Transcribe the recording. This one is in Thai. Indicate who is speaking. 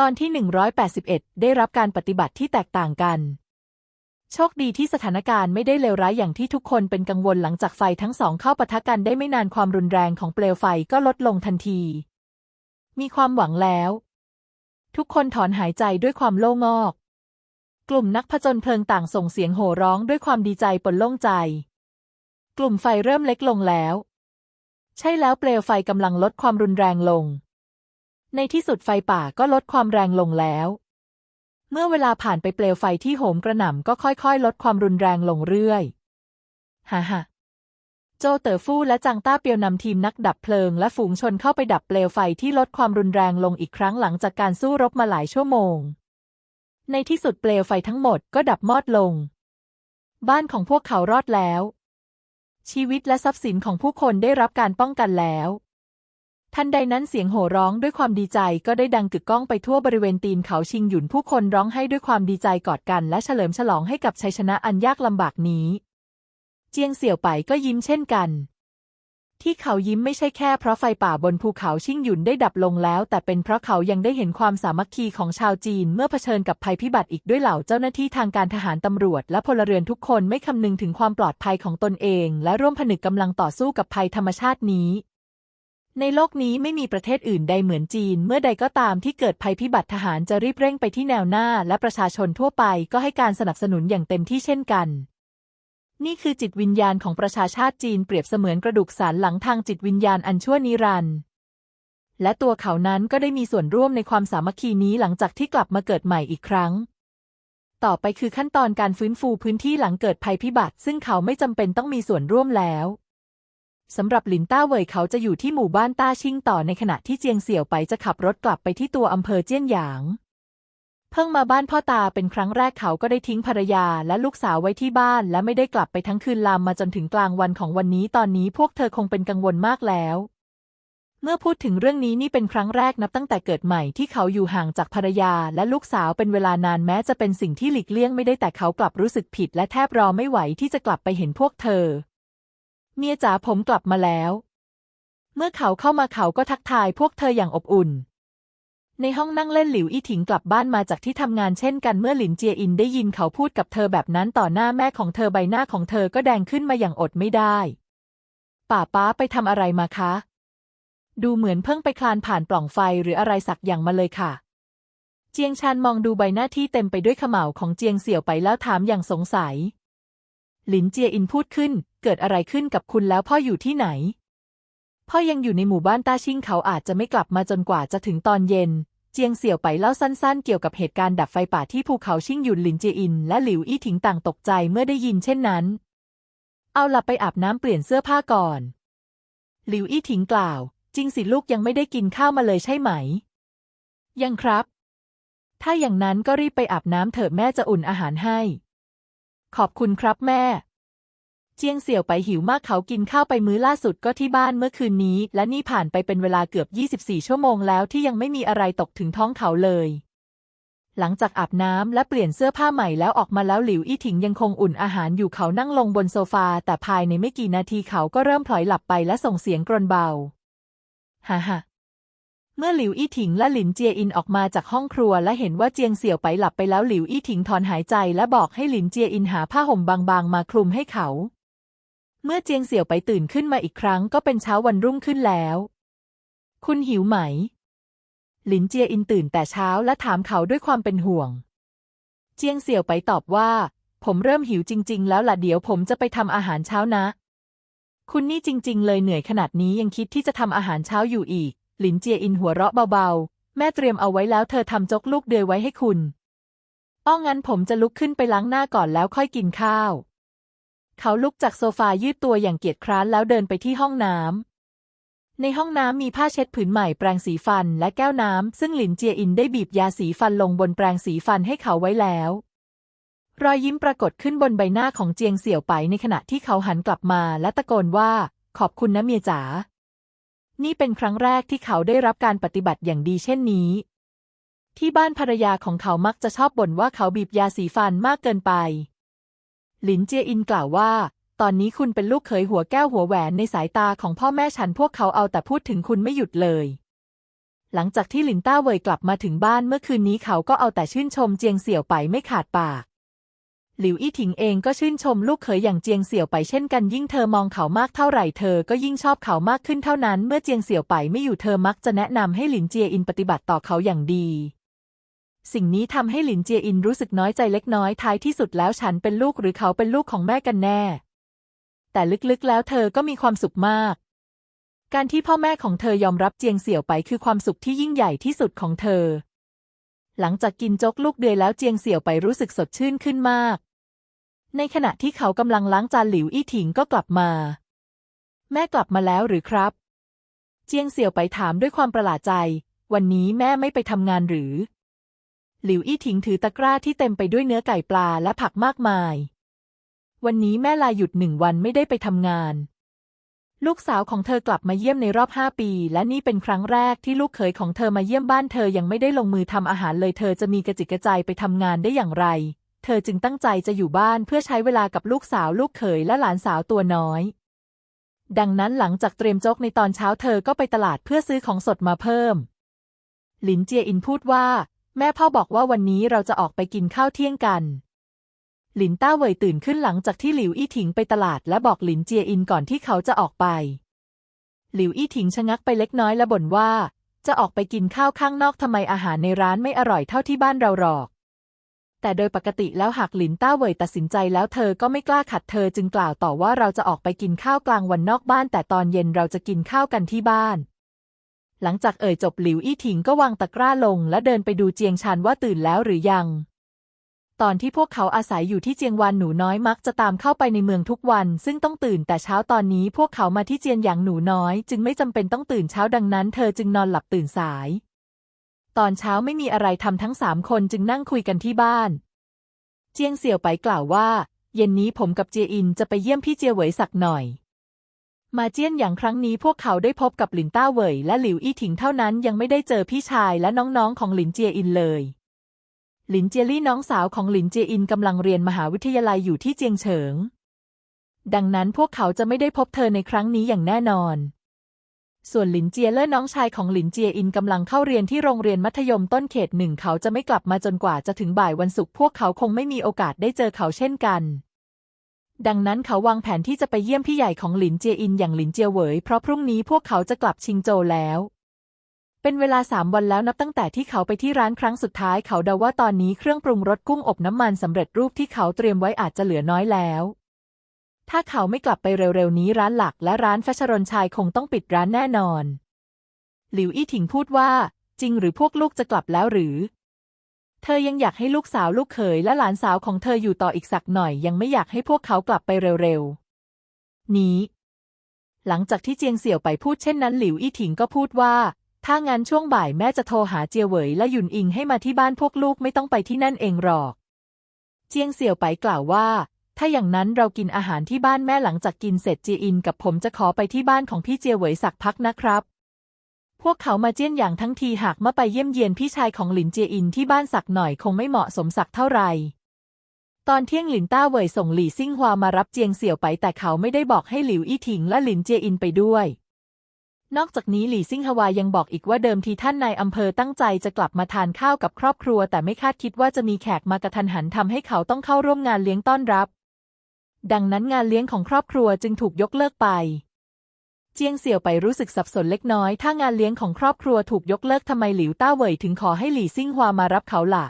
Speaker 1: ตอนที่ 181 ได้รับการปฏิบัติที่แตกต่างกัน โชคดีที่สถานการณ์ไม่ได้เลวร้ายอย่างที่ทุกคนเป็นกังวลหลังจากไฟทั้งสองเข้าปะทะกันได้ไม่นานความรุนแรงของเปลวไฟก็ลดลงทันที มีความหวังแล้ว ทุกคนถอนหายใจด้วยความโล่งอก กลุ่มนักผจญเพลิงต่างส่งเสียงโห่ร้องด้วยความดีใจปนโล่งใจ กลุ่มไฟเริ่มเล็กลงแล้ว ใช่แล้วเปลวไฟกำลังลดความรุนแรงลง ในที่สุดไฟป่าก็ลดความแรงลงแล้ว เมื่อเวลาผ่านไปเปลวไฟที่โหมกระหน่ำก็ค่อยๆ ลดความรุนแรงลงเรื่อยฮ่าฮ่าโจเต๋อฟู่และจางต้าเปียวนำทีมนักดับเพลิงและฝูงชนเข้าไปดับเปลวไฟที่ลดความรุนแรงลงอีกครั้งหลังจากการสู้รบมาหลายชั่วโมง ในที่สุดเปลวไฟทั้งหมดก็ดับมอดลง บ้านของพวกเขารอดแล้ว ชีวิตและทรัพย์สินของผู้คนได้รับการป้องกันแล้ว ทันใดนั้นเสียงโห่ร้องด้วยความดีใจก็ได้ดังกึกก้องไปทั่วบริเวณตีนเขาชิงหยุนผู้คนร้องให้ด้วยความดีใจกอดกันและเฉลิมฉลองให้กับชัยชนะอันยากลำบากนี้ เจียงเสี่ยวไปก็ยิ้มเช่นกัน ที่เขายิ้มไม่ใช่แค่เพราะไฟป่าบนภูเขาชิงหยุนได้ดับลงแล้ว แต่เป็นเพราะเขายังได้เห็นความสามัคคีของชาวจีนเมื่อเผชิญกับภัยพิบัติอีกด้วยเหล่าเจ้าหน้าที่ทางการทหารตำรวจ และพลเรือนทุกคนไม่คำนึงถึงความปลอดภัยของตนเอง และร่วมผนึกกำลังต่อสู้กับภัยธรรมชาตินี้ ในโลกนี้ไม่มีประเทศอื่นใดเหมือนจีน เมื่อใดก็ตามที่เกิดภัยพิบัติทหารจะรีบเร่งไปที่แนวหน้า และประชาชนทั่วไปก็ให้การสนับสนุนอย่างเต็มที่เช่นกัน นี่คือจิตวิญญาณของประชาชาติจีนเปรียบเสมือนกระดูกสันหลังทางจิตวิญญาณอันชั่วนิรันดร์และตัวเขานั้นก็ได้มีส่วนร่วมในความสามัคคีนี้หลังจากที่กลับมาเกิดใหม่อีกครั้ง ต่อไปคือขั้นตอนการฟื้นฟูพื้นที่หลังเกิดภัยพิบัติ ซึ่งเขาไม่จำเป็นต้องมีส่วนร่วมแล้ว สำหรับหลินต้าเว่ยเขาจะอยู่ที่หมู่บ้านต้าชิงต่อในขณะที่เจียงเสี่ยวไปจะขับรถกลับไปที่ตัวอำเภอเจี้ยนหยาง เพิ่งมาบ้านพ่อตาเป็นครั้งแรกเขาก็ได้ทิ้งภรรยาและลูกสาวไว้ที่บ้าน และไม่ได้กลับไปทั้งคืนลามมาจนถึงกลางวันของวันนี้ตอนนี้พวกเธอคงเป็นกังวลมากแล้ว เมื่อพูดถึงเรื่องนี้นี่เป็นครั้งแรกนับตั้งแต่เกิดใหม่ที่เขาอยู่ห่างจากภรรยาและลูกสาวเป็นเวลานานแม้จะเป็นสิ่งที่หลีกเลี่ยงไม่ได้แต่เขากลับรู้สึกผิด และแทบรอไม่ไหวที่จะกลับไปเห็นพวกเธอ เมียจ๋าผมกลับมาแล้ว เมื่อเขาเข้ามาเขาก็ทักทายพวกเธออย่างอบอุ่น ในห้องนั่งเล่นหลิวอี้ถิงกลับบ้านมาจากที่ทำงานเช่นกันเมื่อหลินเจียอินได้ยินเขาพูดกับเธอแบบนั้นต่อหน้าแม่ของเธอใบหน้าของเธอก็แดงขึ้นมาอย่างอดไม่ได้ ป่าป้าไปทำอะไรมาคะ ดูเหมือนเพิ่งไปคลานผ่านปล่องไฟหรืออะไรสักอย่างมาเลยค่ะ เจียงชานมองดูใบหน้าที่เต็มไปด้วยขม่าของเจียงเสี่ยวไปแล้วถามอย่างสงสัย หลินเจียอินพูดขึ้น เกิดอะไรขึ้นกับคุณแล้วพ่ออยู่ที่ไหน พ่อยังอยู่ในหมู่บ้านต้าชิงเขาอาจจะไม่กลับมาจนกว่าจะถึงตอนเย็น เจียงเสี่ยวไปเล่าสั้นๆ เกี่ยวกับเหตุการณ์ดับไฟป่าที่ภูเขาชิงหยุนหลินเจียอิน และหลิวอี้ถิงต่างตกใจเมื่อได้ยินเช่นนั้น เอาล่ะไปอาบน้ำเปลี่ยนเสื้อผ้าก่อน หลิวอี้ถิงกล่าว จริงสิลูกยังไม่ได้กินข้าวมาเลยใช่ไหม ยังครับ ถ้าอย่างนั้นก็รีบไปอาบน้ำเถอะแม่จะอุ่นอาหารให้ ขอบคุณครับแม่ เจียงเสี่ยวไปหิวมากเขากินข้าวไปมื้อล่าสุดก็ที่บ้านเมื่อคืนนี้ และนี่ผ่านไปเป็นเวลาเกือบ 24 ชั่วโมงแล้วที่ยังไม่มีอะไรตกถึงท้องเขาเลย หลังจากอาบน้ำและเปลี่ยนเสื้อผ้าใหม่แล้วออกมาแล้วหลิวอี้ถิงยังคงอุ่นอาหารอยู่เขานั่งลงบนโซฟา แต่ภายในไม่กี่นาทีเขาก็เริ่มพลอยหลับไปและส่งเสียงกรนเบา ฮ่าฮ่า มื่อหลิวอี้ถิงและหลินเจียอินออกมาจากห้องครัวและเห็นว่าเจียงเสี่ยวไปหลับไปแล้วหลิวอี้ถิงถอนหายใจและบอกให้หลินเจียอินหาผ้าห่มบางๆ มาคลุมให้เขา เมื่อเจียงเสี่ยวไปตื่นขึ้นมาอีกครั้งก็เป็นเช้าวันรุ่งขึ้นแล้ว คุณหิวไหม หลินเจียอินตื่นแต่เช้าและถามเขาด้วยความเป็นห่วง เจียงเสี่ยวไปตอบว่า ผมเริ่มหิวจริง ๆ แล้วล่ะเดี๋ยวผมจะไปทำอาหารเช้านะ คุณนี่จริง ๆ เลยเหนื่อยขนาดนี้ยังคิดที่จะทำอาหารเช้าอยู่อีก หลินเจียอินหัวเราะเบาๆ แม่เตรียมเอาไว้แล้วเธอทำจกลูกเดือยไว้ให้คุณ อ้องั้นผมจะลุกขึ้นไปล้างหน้าก่อนแล้วค่อยกินข้าว เขาลุกจากโซฟายืดตัวอย่างเกียจคร้านแล้วเดินไปที่ห้องน้ำ ในห้องน้ำมีผ้าเช็ดผืนใหม่แปรงสีฟันและแก้วน้ำ ซึ่งหลินเจียอินได้บีบยาสีฟันลงบนแปรงสีฟันให้เขาไว้แล้วรอยยิ้มปรากฏขึ้นบนใบหน้าของเจียงเสี่ยวไปในขณะที่เขาหันกลับมาและตะโกนว่า ขอบคุณนะเมียจ๋า นี่เป็นครั้งแรกที่เขาได้รับการปฏิบัติอย่างดีเช่นนี้ ที่บ้านภรรยาของเขามักจะชอบบ่นว่าเขาบีบยาสีฟันมากเกินไป หลินเจียอินกล่าวว่า ตอนนี้คุณเป็นลูกเขยหัวแก้วหัวแหวนในสายตาของพ่อแม่ฉันพวกเขาเอาแต่พูดถึงคุณไม่หยุดเลย หลังจากที่หลินต้าเว่ยกลับมาถึงบ้านเมื่อคืนนี้เขาก็เอาแต่ชื่นชมเจียงเสี่ยวไปไม่ขาดปาก หลิวอี้ถิงเองก็ชื่นชมลูกเขยอย่างเจียงเสี่ยวไปเช่นกันยิ่งเธอมองเขามากเท่าไหร่เธอก็ยิ่งชอบเขามากขึ้นเท่านั้น เมื่อเจียงเสี่ยวไปไม่อยู่เธอมักจะแนะนำให้หลินเจียอินปฏิบัติต่อเขาอย่างดี สิ่งนี้ทำให้หลินเจียอินรู้สึกน้อยใจเล็กน้อยท้ายที่สุดแล้วฉันเป็นลูกหรือเขาเป็นลูกของแม่กันแน่ แต่ลึกๆแล้วเธอก็มีความสุขมาก การที่พ่อแม่ของเธอยอมรับเจียงเสี่ยวไปคือความสุขที่ยิ่งใหญ่ที่สุดของเธอ หลังจากกินโจ๊กลูกเดือยแล้วเจียงเสี่ยวไปรู้สึกสดชื่นขึ้นมาก ในขณะที่เขากำลังล้างจานหลิวอี้ถิงก็กลับมา แม่กลับมาแล้วหรือครับ เจียงเสี่ยวไปถามด้วยความประหลาดใจ วันนี้แม่ไม่ไปทำงานหรือ หลิวอี้ถิงถือตะกร้าที่เต็มไปด้วยเนื้อไก่ปลาและผักมากมาย วันนี้แม่ลาหยุดหนึ่งวันไม่ได้ไปทำงาน ลูกสาวของเธอกลับมาเยี่ยมในรอบห้าปี และนี่เป็นครั้งแรกที่ลูกเขยของเธอมาเยี่ยมบ้านเธอยังไม่ได้ลงมือทำอาหารเลยเธอจะมีกระจิกกระใจไปทำงานได้อย่างไร เธอจึงตั้งใจจะอยู่บ้านเพื่อใช้เวลากับลูกสาวลูกเขยและหลานสาวตัวน้อย ดังนั้นหลังจากเตรียมโจ๊กในตอนเช้าเธอก็ไปตลาดเพื่อซื้อของสดมาเพิ่ม หลินเจียอินพูดว่า แม่พ่อบอกว่าวันนี้เราจะออกไปกินข้าวเที่ยงกัน หลินต้าเหวยตื่นขึ้นหลังจากที่หลิวอี้ถิงไปตลาดและบอกหลินเจียอินก่อนที่เขาจะออกไป หลิวอี้ถิงชะงักไปเล็กน้อยและบ่นว่า จะออกไปกินข้าวข้างนอกทำไมอาหารในร้านไม่อร่อยเท่าที่บ้านเราหรอก แต่โดยปกติแล้วหากหลินต้าเหวยตัดสินใจแล้วเธอก็ไม่กล้าขัดเธอจึงกล่าวต่อว่าเราจะออกไปกินข้าวกลางวันนอกบ้าน แต่ตอนเย็นเราจะกินข้าวกันที่บ้านหลังจากเอ่ยจบหลิวอี้ถิงก็วางตะกร้าลงและเดินไปดูเจียงชานว่าตื่นแล้วหรือยัง ตอนที่พวกเขาอาศัยอยู่ที่เจียงวานหนูน้อยมักจะตามเข้าไปในเมืองทุกวัน ซึ่งต้องตื่นแต่เช้าตอนนี้พวกเขามาที่เจียนหยางหนูน้อย จึงไม่จำเป็นต้องตื่นเช้าดังนั้น เธอจึงนอนหลับตื่นสาย ตอนเช้าไม่มีอะไรทำทั้งสามคนจึงนั่งคุยกันที่บ้าน เจียงเสี่ยวไปกล่าวว่า เย็นนี้ผมกับเจียอินจะไปเยี่ยมพี่เจียเหวยสักหน่อยมาเจี้ยนอย่างครั้งนี้พวกเขาได้พบกับหลินต้าเหวยและหลิวอี้ถิงเท่านั้นยังไม่ได้เจอพี่ชายและน้องๆของหลินเจียอินเลย หลินเจียลี่น้องสาวของหลินเจียอินกำลังเรียนมหาวิทยาลัยอยู่ที่เจียงเฉิง ดังนั้นพวกเขาจะไม่ได้พบเธอในครั้งนี้อย่างแน่นอน ส่วนหลินเจียเล่น้องชายของหลินเจียอินกำลังเข้าเรียนที่โรงเรียนมัธยมต้นเขตหนึ่งเขาจะไม่กลับมาจนกว่าจะถึงบ่ายวันศุกร์พวกเขาคงไม่มีโอกาสได้เจอเขาเช่นกันดังนั้นเขาวางแผนที่จะไปเยี่ยมพี่ใหญ่ของหลินเจียอินอย่างหลินเจียเหวยเพราะพรุ่งนี้พวกเขาจะกลับชิงโจวแล้ว เป็นเวลาสามวันแล้วนับตั้งแต่ที่เขาไปที่ร้านครั้งสุดท้ายเขาเดาว่าตอนนี้เครื่องปรุงรสกุ้งอบน้ำมันสำเร็จรูปที่เขาเตรียมไว้อาจจะเหลือน้อยแล้ว ถ้าเขาไม่กลับไปเร็วๆนี้ร้านหลักและร้านแฟชรนชายคงต้องปิดร้านแน่นอน หลิวอี้ถิงพูดว่า จริงหรือพวกลูกจะกลับแล้วหรือ เธอยังอยากให้ลูกสาวลูกเขยและหลานสาวของเธออยู่ต่ออีกสักหน่อยยังไม่อยากให้พวกเขากลับไปเร็วๆนี้ หลังจากที่เจียงเสี่ยวไปพูดเช่นนั้นหลิวอี้ถิงก็พูดว่า ถ้างั้นช่วงบ่ายแม่จะโทรหาเจียเหวยและหยุนอิงให้มาที่บ้านพวกลูกไม่ต้องไปที่นั่นเองหรอก เจียงเสี่ยวไปกล่าวว่า ถ้าอย่างนั้นเรากินอาหารที่บ้านแม่หลังจากกินเสร็จเจียอินกับผมจะขอไปที่บ้านของพี่เจียเหวยสักพักนะครับ พวกเขามาเจี้ยนอย่างทั้งทีหากมาไปเยี่ยมเยียนพี่ชายของหลินเจียอินที่บ้านสักหน่อยคงไม่เหมาะสมสักเท่าไหร่ตอนเที่ยงหลินต้าเหวยส่งหลี่ซิ่งฮวามารับเจียงเสี่ยวไปแต่เขาไม่ได้บอกให้หลิวอี้ถิงและหลินเจียอินไปด้วย นอกจากนี้หลี่ซิ่งฮวายังบอกอีกว่าเดิมทีท่านนายอำเภอตั้งใจจะกลับมาทานข้าวกับครอบครัว แต่ไม่คาดคิดว่าจะมีแขกมากระทันหันทำให้เขาต้องเข้าร่วมงานเลี้ยงต้อนรับ ดังนั้นงานเลี้ยงของครอบครัวจึงถูกยกเลิกไป เจียงเสี่ยวไปรู้สึกสับสนเล็กน้อย ถ้างานเลี้ยงของครอบครัวถูกยกเลิกทำไมหลิวต้าเหวยถึงขอให้หลี่ซิ่งฮวามารับเขาล่ะ